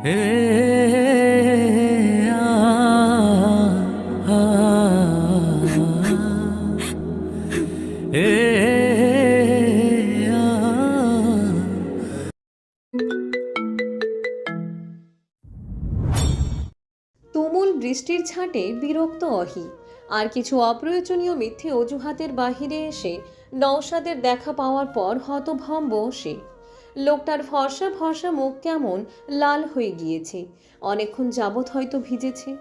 তুমুল বৃষ্টির ছাঁটে বিরক্ত অহি আর কিছু অপ্রয়োজনীয় মিথ্যে অজুহাতের বাহিরে এসে নওশাদের দেখা পাওয়ার পর হতভম্ব সে লোকটার ফর্সা ফর্সা মুখ কেমন লাল হয়ে গিয়েছে। অনেকক্ষণ যাবৎ হয়তো ভিজেছে।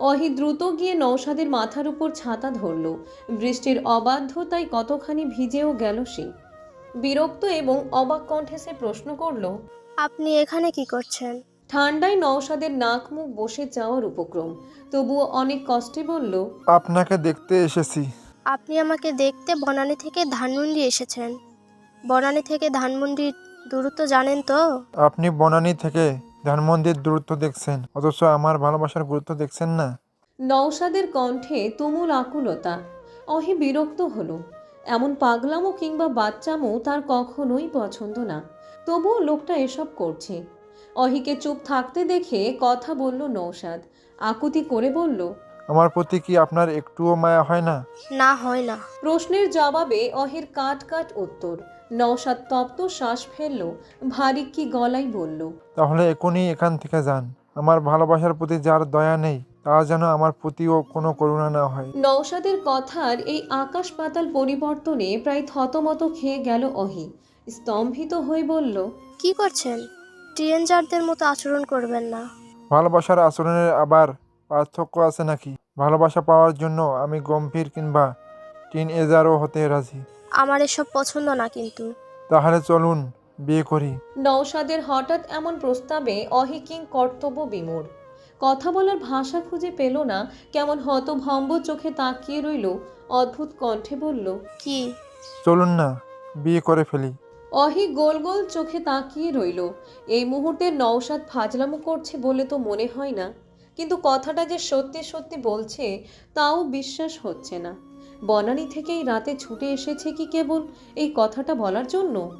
অহি দ্রুত গিয়ে নওশাদের মাথার উপর ছাতা ধরল। বৃষ্টির অবাধ্যতায় কতখানি ভিজেও গেল সে। বিরক্ত এবং অবাক কণ্ঠে সে প্রশ্ন করল আপনি এখানে কি করছেন? ঠান্ডায় নওশাদের নাক মুখ বসে যাওয়ার উপক্রম। তবুও অনেক কষ্টে বলল আপনাকে দেখতে এসেছি। আপনি আমাকে দেখতে বনানী থেকে ধানমন্ডি এসেছেন। বনানী থেকে ধানমন্ডির দূরত্ব জানেন তো? আপনি বনানী থেকে ধানমন্দির দূরত্ব দেখছেন অথচ আমার ভালোবাসার গুরুত্ব দেখছেন না। নওশাদের কণ্ঠে তুমুল আকুলতা। অহি বিরক্ত হলো। এমন পাগলামো কিংবা বাচ্চামো তার কখনোই পছন্দ না। তবুও লোকটা এসব করছে। অহিকে চুপ থাকতে দেখে কথা বলল নৌসাদ আকুতি করে বলল আমার প্রতি কি আপনার একটুও মায়া হয় না? না হয় না। প্রশ্নের জবাবে অহির কাট কাট উত্তর। নওশাদ তপ্ত শ্বাস ফেলল ভারী কি গলায় বলল তাহলে এখনই এখান থেকে যান। আমার ভালোবাসার প্রতি যার দয়া নেই তা যেন আমার প্রতিও কোনো করুণা না হয়। নওশাদের কথার এই আকাশ পাতাল পরিবর্তনে প্রায় থতমত খেয়ে গেল অহি। স্তম্ভিত হয়ে বলল কি করছেন? টিএনজারদের মতো আচরণ করবেন না। ভালোবাসার আচরণের আবার পার্থক্য আছে নাকি? ভালোবাসা পাওয়ার জন্য আমি গম্ভীর কিংবা টিন এজারও হতে রাজি। আমার এসব পছন্দ না কিন্তু। তাহলে চলুন বিয়ে করি। নওশাদের হঠাৎ এমন প্রস্তাবে অহিকিং কর্তব্য বিমূর। কথা বলার ভাষা খুঁজে পেল না কেমন হতভম্ব চোখে তাকিয়ে রইল অদ্ভুত কণ্ঠে বলল কি? চলুন না বিয়ে করে ফেলি। অহি গোল গোল চোখে তাকিয়ে রইল। এই মুহূর্তে নওশাদ ফাজলামো করছে বলে তো মনে হয় না কিন্তু কথাটা যে সত্যি সত্যি বলছে তাও বিশ্বাস হচ্ছে না। বনানী থেকেই রাতে ছুটে এসেছে কি কেবল এই কথাটা বলার জন্য?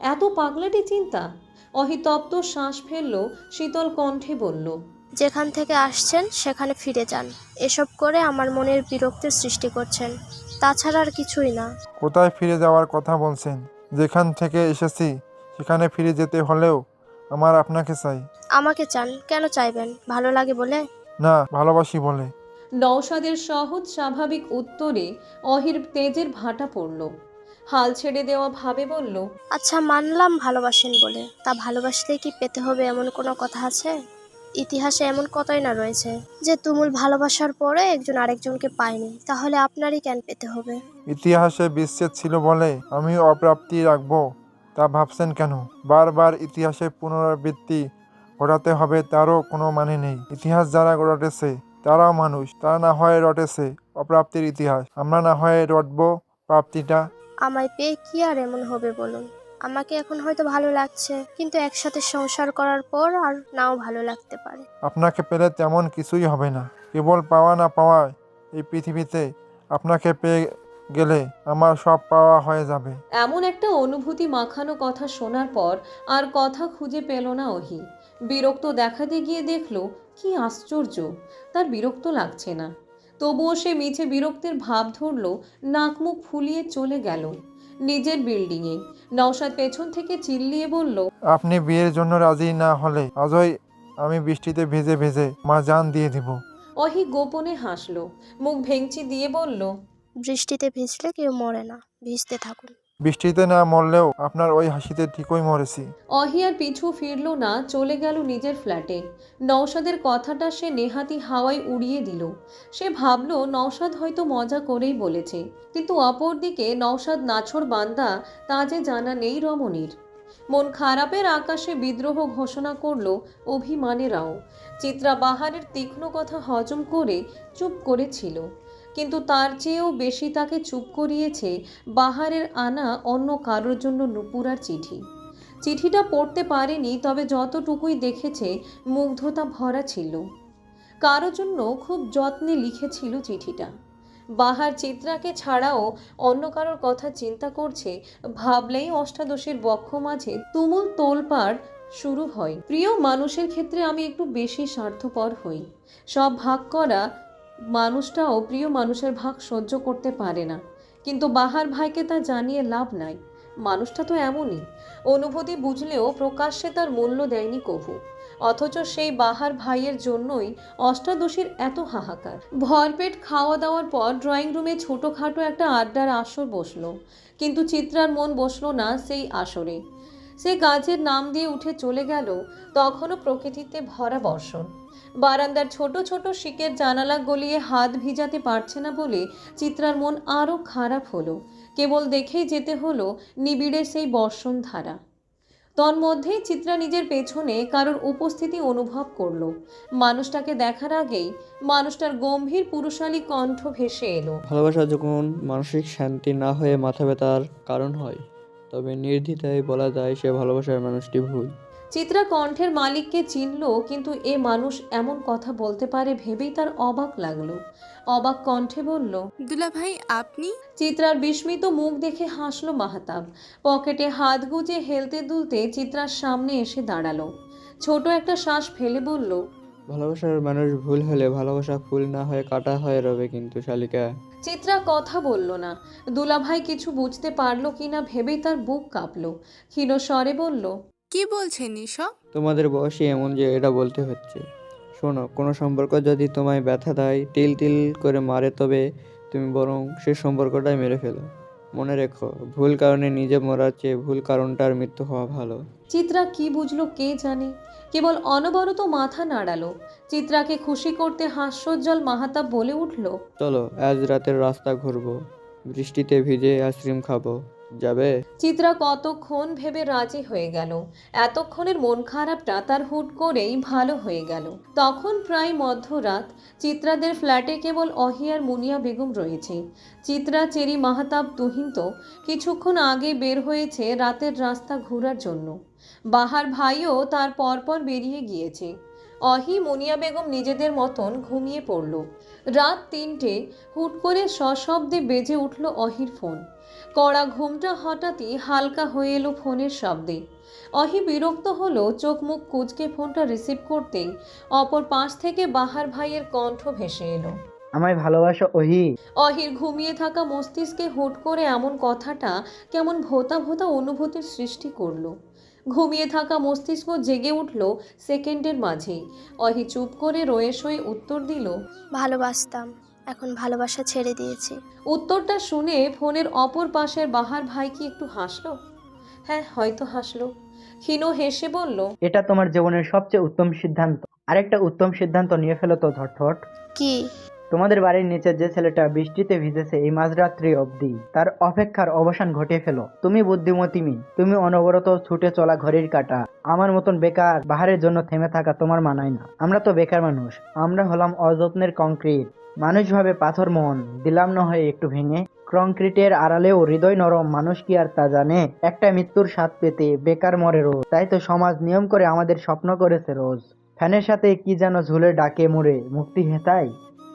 এত পাগলাটি চিন্তা। অহিতপ্ত শ্বাস ফেলল শীতল কণ্ঠে বলল যেখান থেকে আসছেন সেখানে ফিরে যান। এসব করে আমার মনের বিরক্তির সৃষ্টি করছেন। তাছাড়া আর কিছুই না। কোথায় ফিরে যাওয়ার কথা বলছেন? যেখান থেকে এসেছি সেখানে ফিরে যেতে হলেও আমার আপনাকে চাই। আমাকে চান? কেন চাইবেন? ভালো লাগে বলে? না ভালোবাসি বলে। নওশাদের সহজ স্বাভাবিক উত্তরে অহির তেজের ভাটা পড়ল। হাল ছেড়ে দেওয়া ভাবে বলল আচ্ছা মানলাম ভালোবাসেন বলে। তা ভালোবাসলে কি পেতে হবে এমন কোনো কথা আছে? ইতিহাসে এমন কতই না রয়েছে যে তুমুল ভালোবাসার পরে একজন আরেকজনকে পায়নি। তাহলে আপনারই কেন পেতে হবে? ইতিহাসে বিচ্ছেদ ছিল বলে আমি অপ্রাপ্তি রাখব। তা ভাবছেন কেন? বারবার ইতিহাসে পুনরাবৃত্তি ঘটাতে হবে তারও কোনো মানে নেই। ইতিহাস যারা রটেছে তারাও মানুষ তারা না হয় রটেছে অপ্রাপ্তির ইতিহাস। আমরা না হয় রটবো প্রাপ্তিটা। আমায় পেয়ে কি আর এমন হবে বলুন? আমাকে এখন হয়তো ভালো লাগছে কিন্তু একসাথে সংসার করার পর আর নাও ভালো লাগতে পারে। আপনাকে পেলে তেমন কিছুই হবে না। কেবল পাওয়া না পাওয়ায় এই পৃথিবীতে আপনাকে পেয়ে গেলে আমার সব পাওয়া হয়ে যাবে। এমন একটা অনুভূতি মাখানো কথা শোনার পর আর কথা খুঁজে পেল না ওহি বিরক্ত দেখাতে গিয়ে দেখল কি আশ্চর্য! তার বিরক্ত লাগছে না। তবুও সে মিছে বিরক্তের ভাব ধরল নাক মুখ ফুলিয়ে চলে গেল নিজের বিল্ডিংয়ে। নওশাদ পেছন থেকে চিল্লিয়ে বলল আপনি বিয়ের জন্য রাজি না হলে আজই আমি বৃষ্টিতে ভেজে ভেজে মা জান দিয়ে দিব। অহি গোপনে হাসলো মুখ ভেঙচি দিয়ে বলল বৃষ্টিতে ভিজলে কেউ মরে না ভিজতে থাকুন। বৃষ্টিতে না মরলেও আপনার ওই হাসিতে ঠিকই মরেছি। অহি আর পিছু ফিরল না, চলে গেল নিজের ফ্ল্যাটে। নওশাদের কথাটা সে নেহাতি হাওয়ায় উড়িয়ে দিল। সে ভাবল, নওশাদ হয়তো মজা করেই বলেছে। কিন্তু অপরদিকে নওশাদ নাছড় বান্দা, তা যে জানা নেই রমণীর। মন খারাপের আকাশে বিদ্রোহ ঘোষণা করল অভিমানেরাও। চিত্রা বাহারের তীক্ষ্ণ কথা হজম করে চুপ করেছিল কিন্তু তার চেয়েও বেশি তাকে চুপ করিয়েছে বাহারের আনা অন্য কারোর জন্য নুপুরার চিঠি। চিঠিটা পড়তে পারেনি, তবে যতটুকুই দেখেছে, মুগ্ধতা ভরা ছিল। কারও জন্য খুব যত্নে লিখেছিল চিঠিটা। বাহার চিত্রাকে ছাড়াও অন্য কারোর কথা চিন্তা করছে, ভাবলেই অষ্টাদশীর বক্ষ মাঝে তুমুল তোলপাড় শুরু হয়। প্রিয় মানুষের ক্ষেত্রে আমি একটু বেশি স্বার্থপর হই। সব ভাগ করা মানুষটাও প্রিয় মানুষের ভাগ সহ্য করতে পারে না। কিন্তু বাহার ভাইকে তা জানিয়ে লাভ নাই। মানুষটা তো এমনই। অনুভূতি বুঝলেও প্রকাশ্যে তার মূল্য দেয়নি কভু। অথচ সেই বাহার ভাইয়ের জন্যই অষ্টাদশীর এত হাহাকার। ভরপেট খাওয়া দাওয়ার পর ড্রয়িং রুমে ছোটোখাটো একটা আড্ডার আসর বসল। কিন্তু চিত্রার মন বসল না সেই আসরে। সে গাছের নাম দিয়ে উঠে চলে গেল, তখনও প্রকৃতিতে ভরা বর্ষণ। বারান্দার ছোট ছোট শিকের জানালা গলিয়ে হাত ভিজাতে পারছে না বলে চিত্রার মন আরও খারাপ হলো। কেবল দেখেই যেতে হলো নিবিড়ে সেই বর্ষণ ধারা। তন্মধ্যেই চিত্রা নিজের পেছনে কারোর উপস্থিতি অনুভব করল। মানুষটাকে দেখার আগেই মানুষটার গম্ভীর পুরুষালী কণ্ঠ ভেসে এলো। ভালোবাসা যখন মানসিক শান্তি না হয়ে মাথা ব্যথার কারণ হয়, তবে নির্দ্বিধায় বলা যায় সে ভালোবাসার মানুষটি ভুল। চিত্রা কণ্ঠের মালিককে চিনল কিন্তু এ মানুষ এমন কথা বলতে পারে ভেবেই তার অবাক লাগল। অবাক কণ্ঠে বলল দুলা ভাই আপনি? চিত্রার বিস্মিত মুখ দেখে হাসলো মাহাতাব। পকেটে হাত গুজে হেলতে দুলতে চিত্রার সামনে এসে দাঁড়াল। ছোট একটা শ্বাস ফেলে বলল ভালোবাসার মানুষ ভুল হলে ভালোবাসা ফুল না হয়ে কাটা হয়ে রবে কিন্তু শালিকা। চিত্রা কথা বলল না। দুলাভাই কিছু বুঝতে পারল কিনা ভেবেই তার বুক কাঁপলো। ক্ষীণ স্বরে বলল কি বলছেন এসব? তোমাদের বয়সই এমন যে এটা বলতে হচ্ছে। শোনো কোনো সম্পর্ক যদি তোমায় ব্যথা দেয় তিল তিল করে মারে তবে তুমি বরং সে সম্পর্কটাই মেরে ফেলো। মনে রেখো ভুল কারণে নিজে মরার চেয়ে ভুল কারণটার মৃত্যু হওয়া ভালো। চিত্রা কি বুঝলো কে জানে? কেবল অনবরত মাথা নাড়ালো। চিত্রাকে খুশি করতে হাস্যোজ্জ্বল মাহাতাব বলে উঠল চলো আজ রাতের রাস্তা ঘুরবো। বৃষ্টিতে ভিজে আইসক্রিম খাব। যাবে? চিত্রা কতক্ষণ ভেবে রাজি হয়ে গেল। এতক্ষণের মন খারাপটা তার হুট করেই ভালো হয়ে গেল। তখন প্রায় মধ্যরাত চিত্রাদের ফ্ল্যাটে কেবল অহিয়ার মুনিয়া বেগম রয়েছে। চিত্রা, চেরি মাহাতাব তুহিন তো কিছুক্ষণ আগে বের হয়েছে রাতের রাস্তা ঘোরার জন্য। বাহার ভাইও তার পরপর বেরিয়ে গিয়েছে। অহি মুনিয়া বেগম নিজেদের মতন ঘুমিয়ে পড়ল। রাত তিনটে হুট করে সশব্দে বেজে উঠল অহির ফোন। কড়া ঘুমটা হঠাৎই হালকা হয়ে এলো ফোনের শব্দে। অহি বিরক্ত হলো চোখ মুখ কুচকে ফোনটা রিসিভ করতেই অপর পাশ থেকে বাহার ভাইয়ের কণ্ঠ ভেসে এলো। আমায় ভালোবাসো ওহি অহির ঘুমিয়ে থাকা মস্তিষ্কে হুট করে এমন কথাটা কেমন ভোতা ভোতা অনুভূতির সৃষ্টি করল। ঘুমিয়ে থাকা মস্তিষ্ক জেগে উঠল সেকেন্ডের মাঝেই। অহি চুপ করে রয়ে সয়ে উত্তর দিল ভালোবাসতাম। এখন ভালোবাসা ছেড়ে দিয়েছি। উত্তরটা শুনে ফোনের অপর পাশের বাহার ভাই কি একটু হাসলো? হ্যাঁ হয়তো হাসলো। ক্ষীণ হেসে বলল এটা তোমার জীবনের সবচেয়ে উত্তম সিদ্ধান্ত। আরেকটা উত্তম সিদ্ধান্ত নিয়ে ফেলো তো ঝটফট। কি? তোমাদের বাড়ির নিচে যে ছেলেটা বৃষ্টিতে ভিজেছে এই মাঝরাত্রি অবধি তার অপেক্ষার অবসান ঘটিয়ে ফেলো। তুমি বুদ্ধিমতী মেয়ে তুমি অনবরত ছুটে চলা ঘড়ির কাটা। আমার মতন বেকার বাহারের জন্য থেমে থাকা তোমার মানায় না। আমরা তো বেকার মানুষ আমরা হলাম অযত্নের কংক্রিট। মানুষ ভাবে পাথর মন দিলাম না হয়ে একটু ভেঙে কংক্রিটের আড়ালেও হৃদয় নরম মানুষ কি আর তা জানে? একটা মৃত্যুর স্বাদ পেতে বেকার মরে রোজ। তাই তো সমাজ নিয়ম করে আমাদের স্বপ্ন করেছে রোজ। ফ্যানের সাথে কি যেন ঝুলে ডাকে মুড়ে মুক্তি হেতায়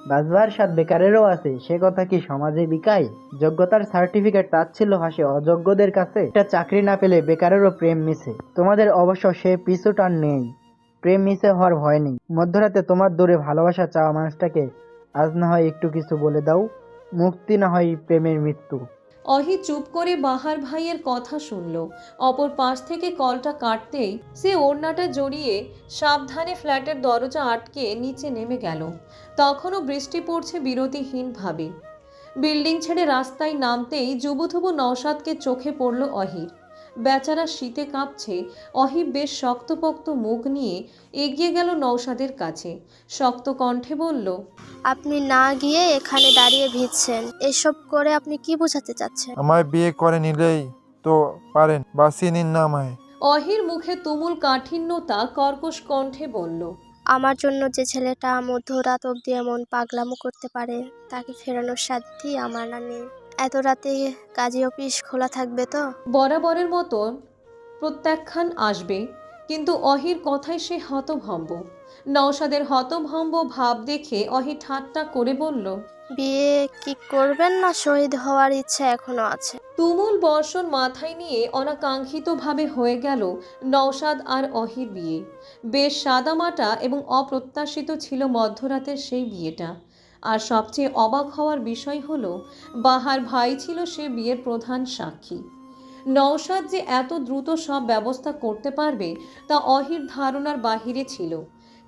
বাজবার স্বাদ বেকারেরও আছে, সে কথা কি সমাজে বিকায় যোগ্যতার সার্টিফিকেট তাচ্ছিল হাসে অযোগ্যদের কাছে একটা চাকরি না পেলে বেকারেরও প্রেম মিশে। তোমাদের অবশ্য সে পিছু টান নেই। প্রেম মিশে হওয়ার ভয় নেই। মধ্যরাতে তোমার দূরে ভালোবাসা চাওয়া মানুষটাকে আজ না হয় একটু কিছু বলে দাও। মুক্তি না হয় প্রেমের মৃত্যু। অহি চুপ করে বাহার ভাইয়ের কথা শুনল। অপর পাশ থেকে কলটা কাটতেই সে ওড়নাটা জড়িয়ে সাবধানে ফ্ল্যাটের দরজা আটকে নিচে নেমে গেল। তখনও বৃষ্টি পড়ছে বিরতিহীনভাবে বিল্ডিং ছেড়ে রাস্তায় নামতেই যুবথুবু নওশাদকে চোখে পড়ল অহির। বেচারা শীতে কাঁপছে। অহি বেশ শক্তপোক্ত মুখ নিয়ে এগিয়ে গেল নওশাদের কাছে। শক্ত কণ্ঠে বলল আপনি না গিয়ে এখানে দাঁড়িয়ে ভিজছেন। এসব করে আপনি কি বোঝাতে চাচ্ছেন? আমায় বিয়ে করে নিলেই তো পারেন বাঁচিয়ে নিন না আমায়। অহির মুখে তুমুল কাঠিন্যতা কর্কশ কণ্ঠে বলল আমার জন্য যে ছেলেটা মধ্যরাত অবধি এমন পাগলামো করতে পারে তাকে ফেরানোর সাধ্যি আমার না নেই। এত রাতে কাজী অফিস খোলা থাকবে তো? বরাবরের মতো প্রত্যাখ্যান আসবে কিন্তু অহির কথায় সে হতভম্ব। নওশাদের হতভম্ব ভাব দেখে অহি ঠাট্টা করে বলল বিয়ে কি করবেন না? শহীদ হওয়ার ইচ্ছা এখনও আছে। তুমুল বর্ষণ মাথায় নিয়ে অনাকাঙ্ক্ষিতভাবে হয়ে গেল নওশাদ আর অহির বিয়ে। বেশ সাদামাটা এবং অপ্রত্যাশিত ছিল মধ্যরাতের সেই বিয়েটা। আর সবচেয়ে অবাক হওয়ার বিষয় হলো, বাহার ভাই ছিল সে বিয়ের প্রধান সাক্ষী। নওশাদ যে এত দ্রুত সব ব্যবস্থা করতে পারবে তা অহির ধারণার বাহিরে ছিল।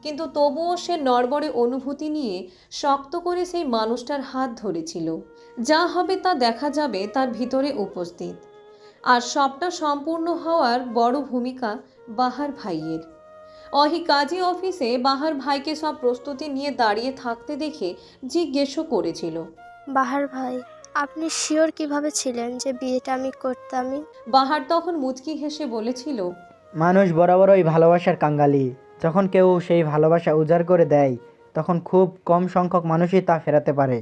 কিন্তু তবুও সে নড়বড়ে অনুভূতি নিয়ে শক্ত করে সেই মানুষটার হাত ধরেছিল। যা হবে তা দেখা যাবে তার ভিতরে উপস্থিত। আর সবটা সম্পূর্ণ হওয়ার বড় ভূমিকা বাহার ভাইয়ের। অহি কাজী অফিসে বাহার ভাইকে সব প্রস্তুতি নিয়ে দাঁড়িয়ে থাকতে দেখে জিজ্ঞেসও করেছিল। বাহার ভাই আপনি শিওর কীভাবে ছিলেন যে বিয়েটা আমি করতামই? বাহার তখন মুচকি হেসে বলেছিল মানুষ বরাবরই ভালোবাসার কাঙ্গালি। যখন কেউ সেই ভালোবাসা উজাড় করে দেয় তখন খুব কম সংখ্যক মানুষই তা ফেরাতে পারে।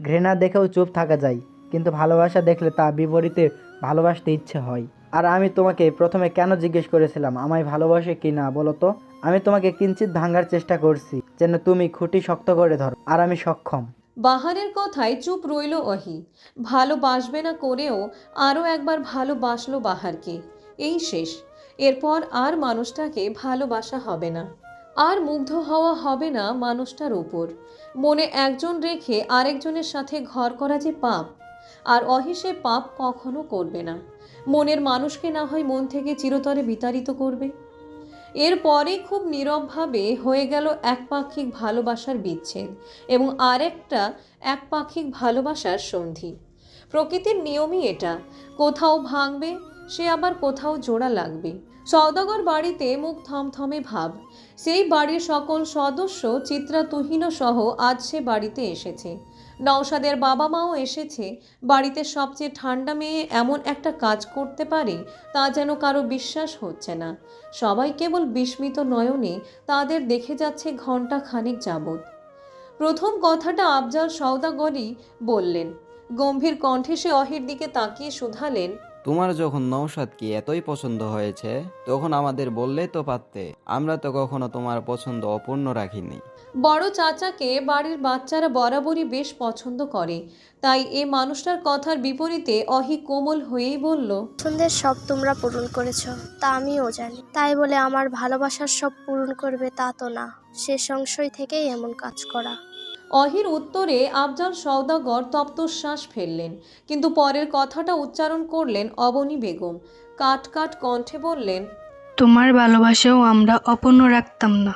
ঘৃণা দেখেও চুপ থাকা যায় কিন্তু ভালোবাসা দেখলে তা বিপরীতে ভালোবাসতে ইচ্ছে হয়। আর আমি তোমাকে প্রথমে কেন জিজ্ঞেস করেছিলাম আমায় ভালোবাসে কি না বলো তো? আমি তোমাকে কিঞ্চিত ভাঙার চেষ্টা করছি, যেন তুমি খুঁটি শক্ত করে ধরো, আর আমি সক্ষম। বাহারের কথায় চুপ রইল অহি। ভালোবাসবে না করেও আরও একবার ভালোবাসলো বাহারকে। এই শেষ। এরপর আর মানুষটাকে ভালোবাসা হবে না। আর মুগ্ধ হওয়া হবে না মানুষটার ওপর মনে একজন রেখে আরেকজনের সাথে ঘর করা যে পাপ, আর অহিসে পাপ কখনো করবে না। মনের মানুষকে না হয় মন থেকে চিরতরে বিতাড়িত করবে। এরপরে খুব নীরবভাবে হয়ে গেল একপাক্ষিক ভালোবাসার বিচ্ছেদ এবং আরেকটা একপাক্ষিক ভালোবাসার সন্ধি। প্রকৃতির নিয়মই এটা, কোথাও ভাঙবে, সে আবার কোথাও জোড়া লাগবে। সওদাগর বাড়িতে মুখ থমথমে ভাব, সেই বাড়ির সকল সদস্য চিত্রা তুহিন সহ আজ সে বাড়িতে এসেছে। নওশাদের বাবা মাও এসেছে। বাড়িতে সবচেয়ে ঠান্ডা মেয়ে এমন একটা কাজ করতে পারে, তা যেন কারও বিশ্বাস হচ্ছে না। সবাই কেবল বিস্মিত নয়নে তাদের দেখে যাচ্ছে ঘণ্টা খানিক যাবৎ। প্রথম কথাটা আফজাল সওদাগরই বললেন। গম্ভীর কণ্ঠে সে অহের দিকে তাকিয়ে শুধালেন। তোমার যখন নৌসাদকে এতই পছন্দ হয়েছে তখন আমাদের বললে তো পারতে আমরা তো কখনো তোমার পছন্দ অপূর্ণ রাখিনি। বড় চাচাকে বাড়ির বাচ্চারা বরাবরই বেশ পছন্দ করে তাই এ মানুষটার কথার বিপরীতে অহি কোমল হয়েই বলল পছন্দের সব তোমরা পূরণ করেছ তা আমিও জানি। তাই বলে আমার ভালোবাসার সব পূরণ করবে তা তো না সে সংশয় থেকেই এমন কাজ করা। অহির উত্তরে আফজাল সওদাগর তপ্তশ্বাস ফেললেন কিন্তু পরের কথাটা উচ্চারণ করলেন অবনী বেগম। কাট কাট কণ্ঠে বললেন তোমার ভালোবাসাও আমরা অপূর্ণ রাখতাম না।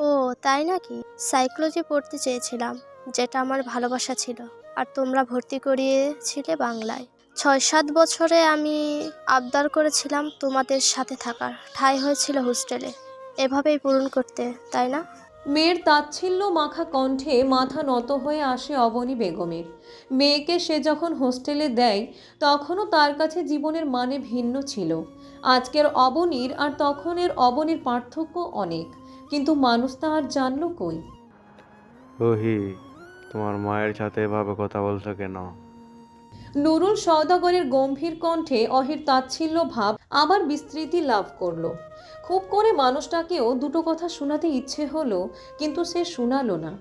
ও তাই নাকি? সাইকোলজি পড়তে চেয়েছিলাম যেটা আমার ভালোবাসা ছিল আর তোমরা ভর্তি করিয়েছিলে বাংলায়। ছয় সাত বছরে আমি আবদার করেছিলাম তোমাদের সাথে থাকার। ঠাই হয়েছিল হোস্টেলে। এভাবেই পূরণ করতে তাই না? মেয়ের তাচ্ছিল্য মাখা কণ্ঠে মাথা নত হয়ে আসে অবনী বেগমের। মেয়েকে সে যখন হোস্টেলে দেয় তখনও তার কাছে জীবনের মানে ভিন্ন ছিল। আজকের অবনীর আর তখনের অবনীর পার্থক্য অনেক কিন্তু মানুষ তা আর জানল কই? ওহি তোমার মায়ের সাথে এভাবে কথা বলছো কেন? নুরুল সওদাগরের গম্ভীর কণ্ঠে অহির তাচ্ছিল্য ভাব আবার বিস্তৃতি লাভ করল। খুব করে মানুষটাকেও দুটো কথা শোনাতে ইচ্ছে হলো, কিন্তু সে শোনালো না।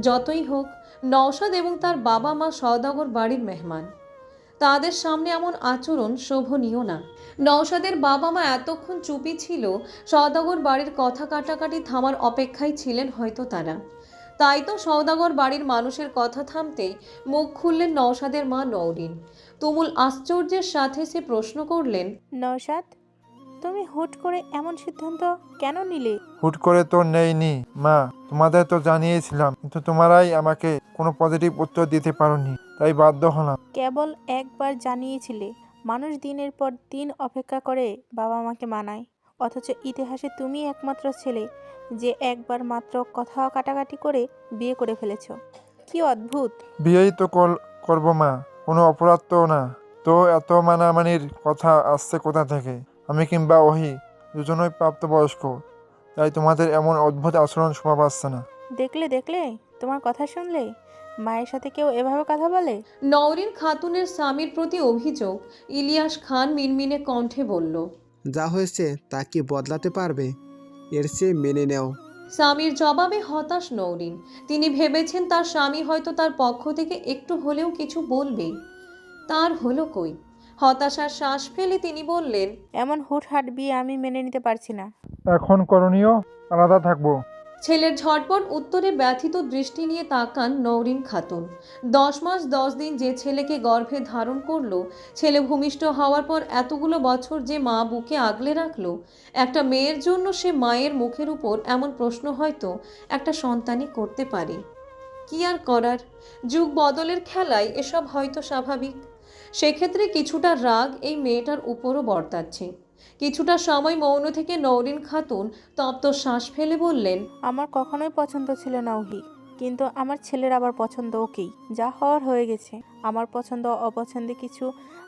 যতই হোক, নওশাদ এবং তার বাবা মা সওদাগর বাড়ির মেহমান। তাদের সামনে এমন আচরণ শোভনীয় না। নওশাদের বাবা মা এতক্ষণ চুপি ছিল, সওদাগর বাড়ির কথা কাটাকাটি থামার অপেক্ষায় ছিলেন হয়তো তারা। তাই তো সওদাগর বাড়ির মানুষের কথা থামতেই মুখ খুললেন নওশাদের মা নওরিন। তুমুল আশ্চর্যের সাথে সে প্রশ্ন করলেন নৌসাদ তুমি হুট করে এমন সিদ্ধান্ত কেন নিলে? হুট করে তো নেইনি মা। তোমাদের তো জানিয়েছিলাম কিন্তু তোমরাই আমাকে কোনো পজিটিভ উত্তর দিতে পারোনি তাই বাধ্য হলাম। কেবল একবার জানিয়েছিলে মানুষ দিনের পর দিন অপেক্ষা করে বাবা মাকে মানায়। অথচ ইতিহাসে তুমি একমাত্র ছেলে যে একবার মাত্র কথা কাটাকাটি করে বিয়ে করে ফেলেছো। কি অদ্ভুত! বিয়েই তো কল- করব মা। কোনো অপরাধ তো না। তো এত মানামানির কথা আসছে কোথা থেকে? আমি কিংবা ওহি দুজনই প্রাপ্তবয়স্ক তাই তোমাদের এমন অদ্ভুত আচরণ শোভা পাচ্ছে না। দেখলে দেখলে তোমার কথা শুনলে? মায়ের সাথে কেউ এভাবে কথা বলে? নওরিন খাতুনের স্বামীর প্রতি অভিযোগ ইলিয়াস খান মিনমিনে কণ্ঠে বলল যা হয়েছে তা কি বদলাতে পারবে? এর চেয়ে মেনে নেও। স্বামীর জবাবে হতাশ নৌরিন। তিনি ভেবেছেন তার স্বামী হয়তো তার পক্ষ থেকে একটু হলেও কিছু বলবে। তার হলো কই? হতাশার শ্বাস ফেলে তিনি বললেন এমন হুটহাট বিয়ে আমি মেনে নিতে পারছি না। এখন করণীয় আলাদা থাকব। ছেলের ঝটপট উত্তরে ব্যথিত দৃষ্টি নিয়ে তাকান নৌরিন খাতুন। দশ মাস দশ দিন যে ছেলেকে গর্ভে ধারণ করল, ছেলে ভূমিষ্ঠ হওয়ার পর এতগুলো বছর যে মা বুকে আগলে রাখল, একটা মেয়ের জন্য সে মায়ের মুখের উপর এমন প্রশ্ন হয়তো একটা সন্তানই করতে পারে। কি আর করার? যুগ বদলের খেলায় এসব হয়তো স্বাভাবিক। সেক্ষেত্রে কিছুটা রাগ এই মেয়েটার উপরও বর্তাচ্ছে। কিছুটা সময় মৌন থেকে নৌরিন খাতুন তপ্ত শ্বাস ফেলে বললেন, আমার কখনোই পছন্দ ছিল না ওহি কিন্তু আমার ছেলের আবার পছন্দ ওকেই। যা হওয়ার হয়ে গেছে। আমার পছন্দ অপছন্দে কিছু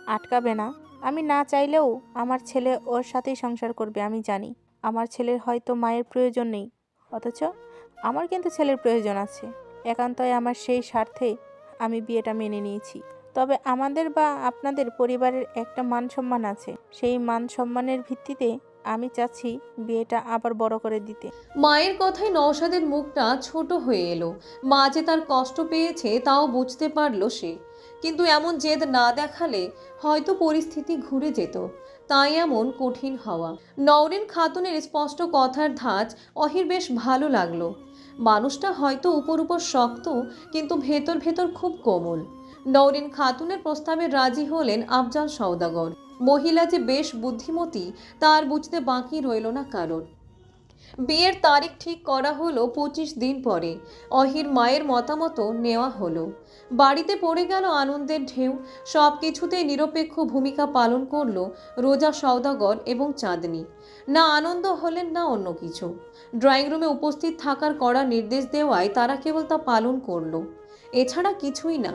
আটকাবে না। আমি না চাইলেও আমার ছেলে ওর সাথেই সংসার করবে, আমি জানি। আমার ছেলের হয়তো মায়ের প্রয়োজন নেই। অথচ আমার কিন্তু ছেলের প্রয়োজন আছে। একান্তই আমার সেই স্বার্থে আমি বিয়েটা মেনে নিয়েছি। তবে আমাদের বা আপনাদের পরিবারের একটা মান সম্মান আছে। সেই মান সম্মানের ভিত্তিতে আমি চাচ্ছি বিয়েটা আবার বড় করে দিতে। মায়ের কথায় নওশাদের মুখটা ছোট হয়ে এলো। মা যে তার কষ্ট পেয়েছে তাও বুঝতে পারল সে। কিন্তু এমন জেদ না দেখালে হয়তো পরিস্থিতি ঘুরে যেত। তাই এমন কঠিন হওয়া। নওরিন খাতুনের স্পষ্ট কথার ধাঁচ অহির বেশ ভালো লাগল। মানুষটা হয়তো উপর উপর শক্ত, কিন্তু ভেতর ভেতর খুব কোমল। নওরিন খাতুনের প্রস্তাবে রাজি হলেন আফজাল সওদাগর। মহিলা যে বেশ বুদ্ধিমতী, তার বুঝতে বাকি রইল না কারণ বিয়ের তারিখ ঠিক করা হলো পঁচিশ দিন পরে। অহির মায়ের মতামত নেওয়া হলো। বাড়িতে পড়ে গেল আনন্দের ঢেউ সব কিছুতেই নিরপেক্ষ ভূমিকা পালন করল রোজা সওদাগর এবং চাঁদনি। না আনন্দ হলেন না অন্য কিছু। ড্রয়িং রুমে উপস্থিত থাকার কড়া নির্দেশ দেওয়ায় তারা কেবল তা পালন করল। এছাড়া কিছুই না।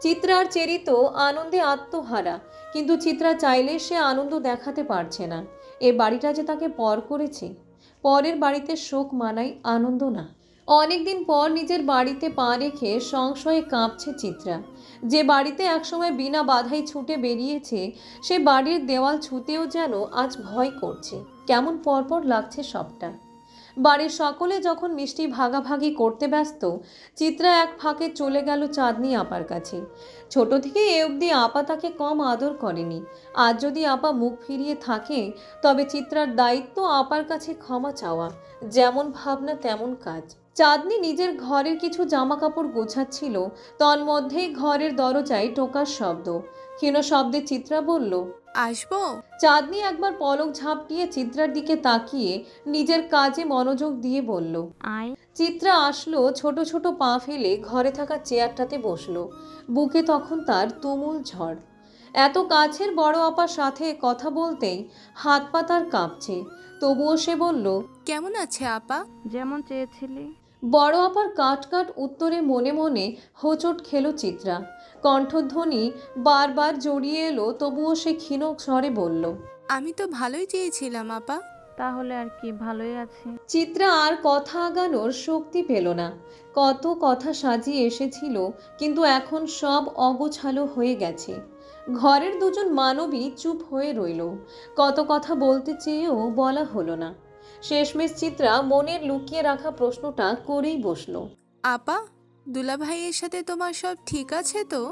চিত্রার চেরিত আনন্দে আত্মহারা, কিন্তু চিত্রা চাইলে সে আনন্দ দেখাতে পারছে না। এ বাড়িটা যে তাকে পর করেছে, পরের বাড়িতে শোক মানাই আনন্দ না। অনেকদিন পর নিজের বাড়িতে পা রেখে সংশয়ে কাঁপছে চিত্রা। যে বাড়িতে একসময় বিনা বাধাই ছুটে বেরিয়েছে, সে বাড়ির দেওয়াল ছুতেও যেন আজ ভয় করছে। কেমন পরপর লাগছে সবটা। বাড়ির সকলে যখন মিষ্টি ভাগাভাগি করতে ব্যস্ত, চিত্রা এক ফাঁকে চলে গেল চাঁদনি আপার কাছে। ছোট থেকে এ অবধি আপা তাকে কম আদর করেনি। আজ যদি আপা মুখ ফিরিয়ে থাকে, তবে চিত্রার দায়িত্ব আপার কাছে ক্ষমা চাওয়া। যেমন ভাবনা, তেমন কাজ। চাঁদনি নিজের ঘরের কিছু জামা কাপড় গোছাচ্ছিল, তন্মধ্যেই ঘরের দরজায় টোকার শব্দ। ক্ষীণ শব্দে চিত্রা বলল আসব? চাঁদনি একবার পলক ঝাঁপিয়ে চিত্রার দিকে তাকিয়ে নিজের কাজে মনোযোগ দিয়ে বলল আয়। চিত্রা আসলো ছোট ছোট পা ফেলে ঘরে থাকা চেয়ারটাতে বসল। বুকে তখন তার তুমুল ঝড়। এত কাছের বড় আপার সাথে কথা বলতেই হাত পা তার কাঁপছে। তবুও সে বলল কেমন আছে আপা? যেমন চেয়েছিলি। বড় আপার কাট কাট উত্তরে মনে মনে হোঁচট খেলো চিত্রা। কণ্ঠধ্বনি বারবার জড়িয়ে এলো তবুও সে ক্ষীণ স্বরে বলল আমি তো ভালোই চেয়েছিলাম আপা। তাহলে আর কি ভালোই আছি। চিত্রা আর কথা আগানোর শক্তি পেল না। কত কথা সাজিয়ে এসেছিল কিন্তু এখন সব অগোছালো হয়ে গেছে। ঘরের দুজন মানবী চুপ হয়ে রইল। কত কথা বলতে চেয়েও বলা হলো না। শেষমেশ চিত্রা মনের লুকিয়ে রাখা প্রশ্নটা করেই বসল। আপা দুলা ভাইয়ের সাথে তোমার সব ঠিক আছে তো?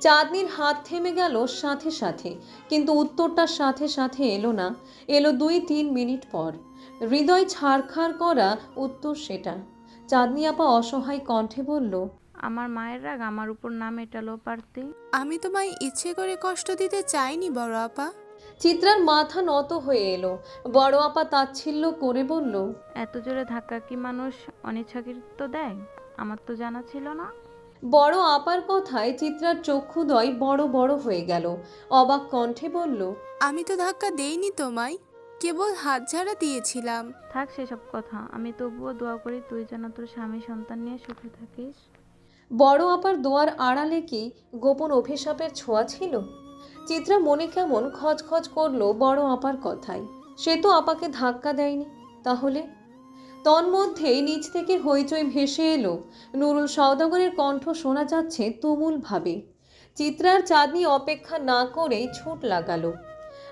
চাঁদনির হাত থেমে গেল সাথে সাথে কিন্তু উত্তরটার সাথে সাথে এলো না। এলো দুই তিন মিনিট পর। হৃদয় ছাড়খাড় করা উত্তর সেটা। চাঁদনি আপা অসহায় কণ্ঠে বলল আমার মায়ের রাগ আমার উপর না মেটালো পারতে? আমি তোমায় ইচ্ছে করে কষ্ট দিতে চাইনি বড় আপা। চিত্রার মাথা নত হয়ে এলো। বড় আপা তাচ্ছিল্য করে বলল এত জোরে ধাক্কা কি মানুষ অনিচ্ছাকৃত দেয়? আমার তো জানা ছিল না। বড় আপার কথায় চিত্রার চক্ষুদয় বড় বড় হয়ে গেল। অবাক কণ্ঠে বলল আমি তো ধাক্কা দেইনি তোমায় কেবল হাত ঝাড়া দিয়েছিলাম। থাক সেসব কথা আমি তবুও দোয়া করি তুই যেন তোর স্বামী সন্তান নিয়ে সুখে থাকিস। বড় আপার দোয়ার আড়ালে কি গোপন অভিশাপের ছোঁয়া ছিল? চিত্রা মনে কেমন খচখচ করল বড় আপার কথায়। সে তো আপাকে ধাক্কা দেয়নি। তাহলে? তন্মধ্যেই নিচ থেকে হইচই ভেসে এলো। নুরুল সওদাগরের কণ্ঠ শোনা যাচ্ছে তুমুল ভাবে। চিত্রার চাঁদনি অপেক্ষা না করেই ছুট লাগালো।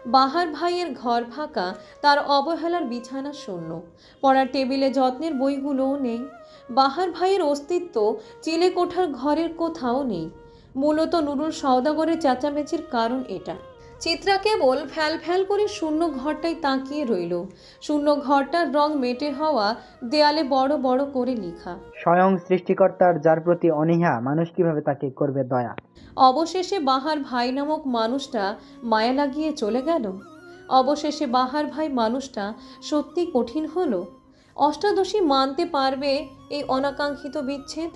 বাহার ভাইয়ের ঘর ফাঁকা, তার অবহেলার বিছানা শূন্য। পড়ার টেবিলে যত্নের বইগুলোও নেই। বাহার ভাইয়ের অস্তিত্ব চিলে কোঠার ঘরের কোথাও নেই। মূলত নুরুল সওদাগরের চেঁচামেচির কারণ এটা। চিত্রা কেবল ফ্যাল ফ্যাল করে শূন্য ঘরটায় তাকিয়ে রইল। শূন্য ঘরটার রং মেটে হওয়া দেয়ালে বড় বড় করে লেখা। স্বয়ং সৃষ্টিকর্তার যার প্রতি অনীহা মানুষ কীভাবে তাকে করবে দয়া? অবশেষে বাহার ভাই নামক মানুষটা মায়া লাগিয়ে চলে গেল। অবশেষে বাহার ভাই মানুষটা সত্যি কঠিন হলো। অষ্টাদশী মানতে পারবে এই অনাকাঙ্ক্ষিত বিচ্ছেদ?